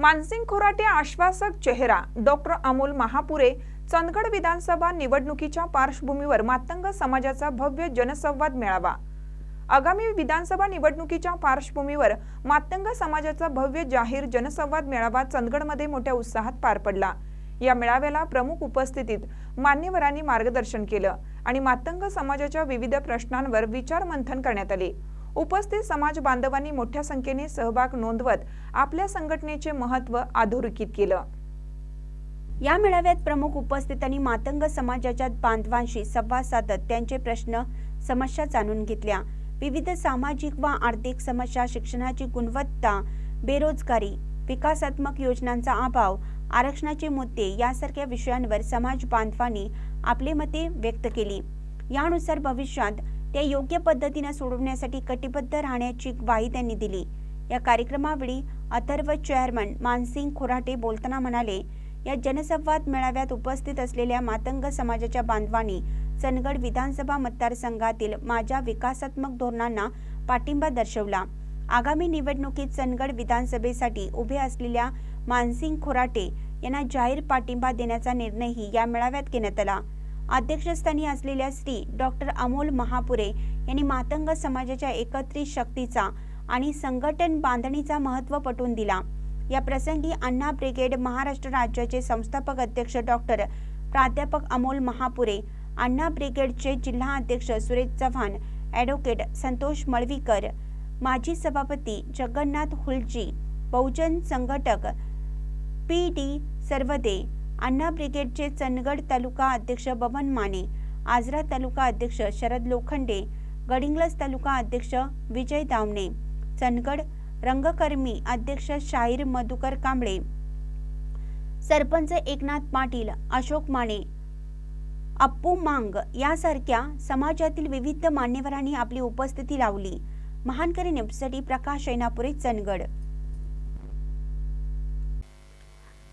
मानसिंग खोराटे आश्वासक चेहरा डॉक्टर अमोल महापुरे चंदगड विधानसभा निवडणुकीच्या पार्श्वभूमीवर मातंग समाजाचा भव्य जनसंवाद मेळावा. आगामी विधानसभा निवडणुकीच्या पार्श्वभूमीवर मातंग समाजाचा भव्य जाहीर जनसंवाद मेळावा चंदगडमध्ये मोठ्या उत्साहात पार पडला. या मेळाव्याला प्रमुख उपस्थितीत मान्यवरांनी मार्गदर्शन केलं आणि मातंग समाजाच्या विविध प्रश्नांवर विचार मंथन करण्यात आले. उपस्थित समाज बांधवांनी मोठ्या संख्येने सहभाग नोंदवत आपल्या संघटनेचे महत्त्व अधोरेखित केलं. या मेळाव्यात प्रमुख उपस्थितांनी मातंग समाजाच्या बांधवांशी संवाद साधत त्यांचे प्रश्न समस्या जाणून घेतल्या. विविध सामाजिक व आर्थिक समस्या शिक्षणाची गुणवत्ता बेरोजगारी विकासात्मक योजनांचा अभाव आरक्षणाचे मुद्दे यासारख्या विषयांवर समाज बांधवांनी आपली मते व्यक्त केली. यानुसार भविष्यात त्या योग्य पद्धतीने सोडवण्यासाठी कटिबद्ध राहण्याची ग्वाही त्यांनी दिली. या कार्यक्रमावेळी अथर्व चेअरमन मानसिंग खोराटे बोलताना म्हणाले या जनसंवाद मेळाव्यात उपस्थित असलेल्या मातंग समाजाच्या बांधवांनी चंदगड विधानसभा मतदारसंघातील माझ्या विकासात्मक धोरणांना पाठिंबा दर्शवला. आगामी निवडणुकीत चंदगड विधानसभेसाठी उभे असलेल्या मानसिंग खोराटे यांना जाहीर पाठिंबा देण्याचा निर्णयही या मेळाव्यात घेण्यात आला. अध्यक्षस्थानी असलेल्या श्री डॉक्टर अमोल महापुरे यांनी मातंग समाजाच्या एकत्रित शक्तीचा आणि संघटन बांधणीचा महत्त्व पटवून दिला. या प्रसंगी अण्णा ब्रिगेड महाराष्ट्र राज्याचे संस्थापक अध्यक्ष डॉक्टर प्राध्यापक अमोल महापुरे अण्णा ब्रिगेडचे जिल्हा अध्यक्ष सुरेश चव्हाण ॲडव्होकेट संतोष मळवीकर माजी सभापती जगन्नाथ हुलजी बहुजन संघटक पी डी सर्वदे अण्णा ब्रिगेडचे चंदगड तालुका अध्यक्ष बबन माने आजरा तालुका अध्यक्ष शरद लोखंडे गडिंग्लज तालुका अध्यक्ष विजय दावणे चंदगड रंगकर्मी अध्यक्ष शाहीर मधुकर कांबळे सरपंच एकनाथ पाटील अशोक माने अप्पू मांग यासारख्या समाजातील विविध मान्यवरांनी आपली उपस्थिती लावली. महानकरी नेपसाठी प्रकाश ऐनापुरे चंदगड.